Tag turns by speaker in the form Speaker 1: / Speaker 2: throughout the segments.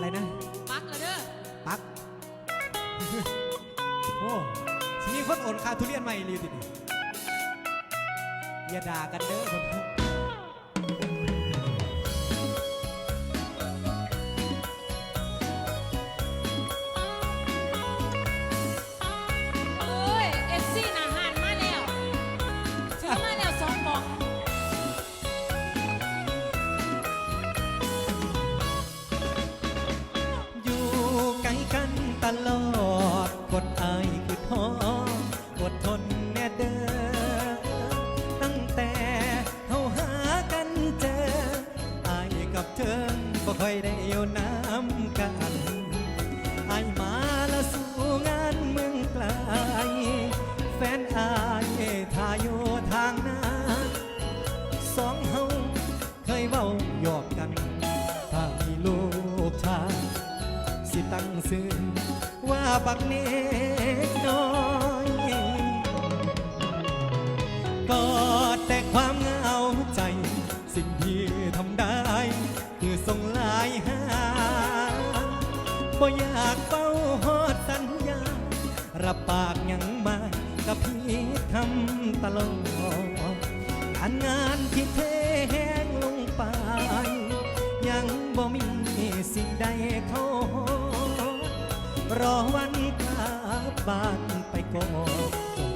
Speaker 1: อะไรนะ
Speaker 2: ปักแล้วเด้อ
Speaker 1: ปัก โอ้สิมีคนโอนค่าทุเรียนใหม่รีติดนี่อย่าด่ากันเด้อผม
Speaker 2: ลอ
Speaker 1: ดกดอายคือท้ออดทนแน่เด้อตั้งแต่เฮาหากันเจออายกับเธอบ่ค่อยได้อยู่น้ำกันอายมาละสู่งานเมืองไกลแฟนอายทาอยู่ทา ตั้งซื่อว่าบักเนกน้อยก็แต่ความเหงาใจ สิ่งที่ทำได้ คือส่งลายหาบ่อยากเป้าฮอดสัญญา รับปากยังมากับพี่ทำตลอดการงานที่เท รอวันกลับบ้านไปก่อน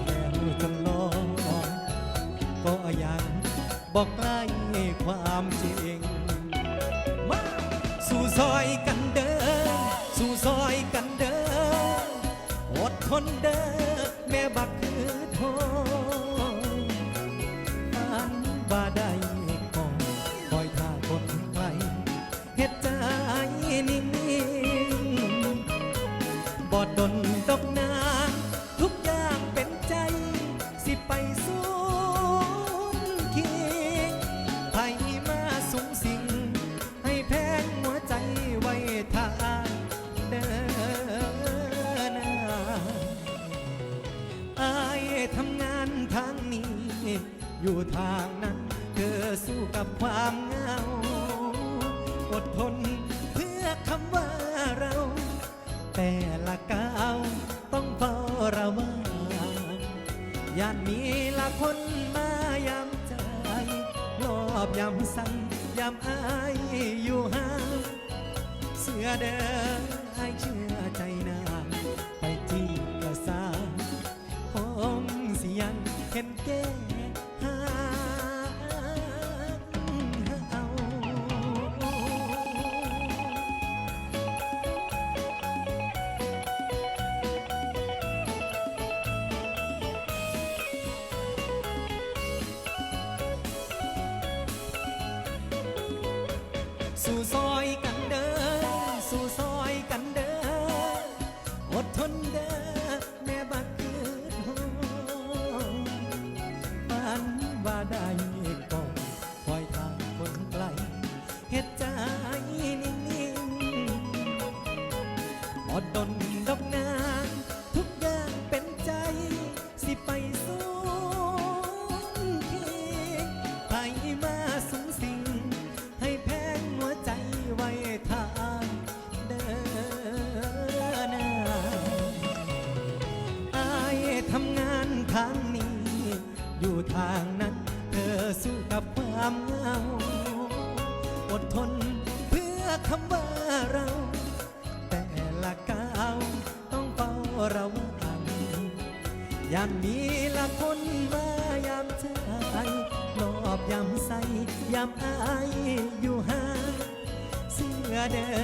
Speaker 1: แล้วจนลอยก็ยังบอกใกล้ความจริง มาสู่ซอยกันเด้อสู่ซอยกันเด้ออดทนเด้อแม่บักคือทองอันบ่าได้ อยู่ทางนั้น เธอสู้กับความเหงา อดทนเพื่อคำว่าเรา แต่ละก้าวต้องเฝ้าระวังย่านมีละคนมายามใจรอบยามสั่งยามอายอยู่ห่างเสือเดินอเชื่อใจนางไปที่กระสางคงสิยังเห็นแก สู่ซอยกันเด้อสู่ซอยกันเด้ออดทนเด้อแม่บักคือทองปันว่าได้ก่อนคอยทางคนไกลเฮ็ดใจนิ่งๆอดดน กับความเหงาอดทนเพื่อคำว่าเรา แต่ละก้าวต้องเฝ้าระวังยามมีละคนมายามใจรอบยามใสยามอายอยู่ห่างเสื้อเด้ออ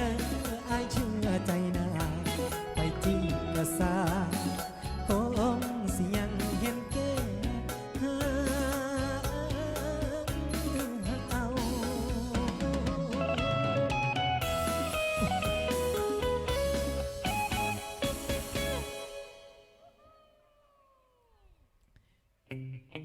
Speaker 1: ายเชื่อใจน Mm-hmm.